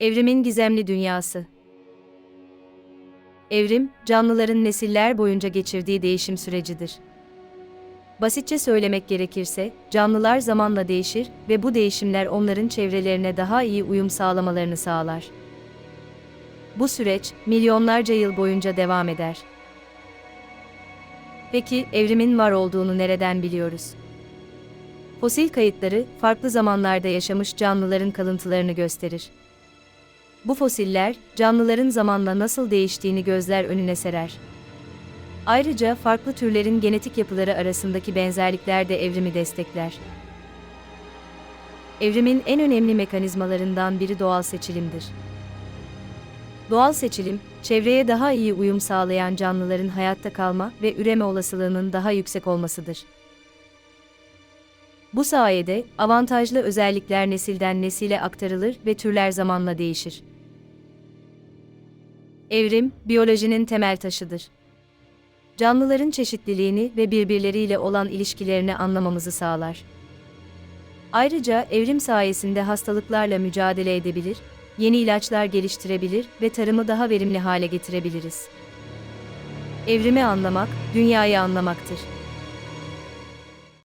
Evrimin gizemli dünyası. Evrim, canlıların nesiller boyunca geçirdiği değişim sürecidir. Basitçe söylemek gerekirse, canlılar zamanla değişir ve bu değişimler onların çevrelerine daha iyi uyum sağlamalarını sağlar. Bu süreç milyonlarca yıl boyunca devam eder. Peki evrimin var olduğunu nereden biliyoruz? Fosil kayıtları farklı zamanlarda yaşamış canlıların kalıntılarını gösterir. Bu fosiller, canlıların zamanla nasıl değiştiğini gözler önüne serer. Ayrıca farklı türlerin genetik yapıları arasındaki benzerlikler de evrimi destekler. Evrimin en önemli mekanizmalarından biri doğal seçilimdir. Doğal seçilim, çevreye daha iyi uyum sağlayan canlıların hayatta kalma ve üreme olasılığının daha yüksek olmasıdır. Bu sayede avantajlı özellikler nesilden nesile aktarılır ve türler zamanla değişir. Evrim, biyolojinin temel taşıdır. Canlıların çeşitliliğini ve birbirleriyle olan ilişkilerini anlamamızı sağlar. Ayrıca evrim sayesinde hastalıklarla mücadele edebilir, yeni ilaçlar geliştirebilir ve tarımı daha verimli hale getirebiliriz. Evrimi anlamak, dünyayı anlamaktır.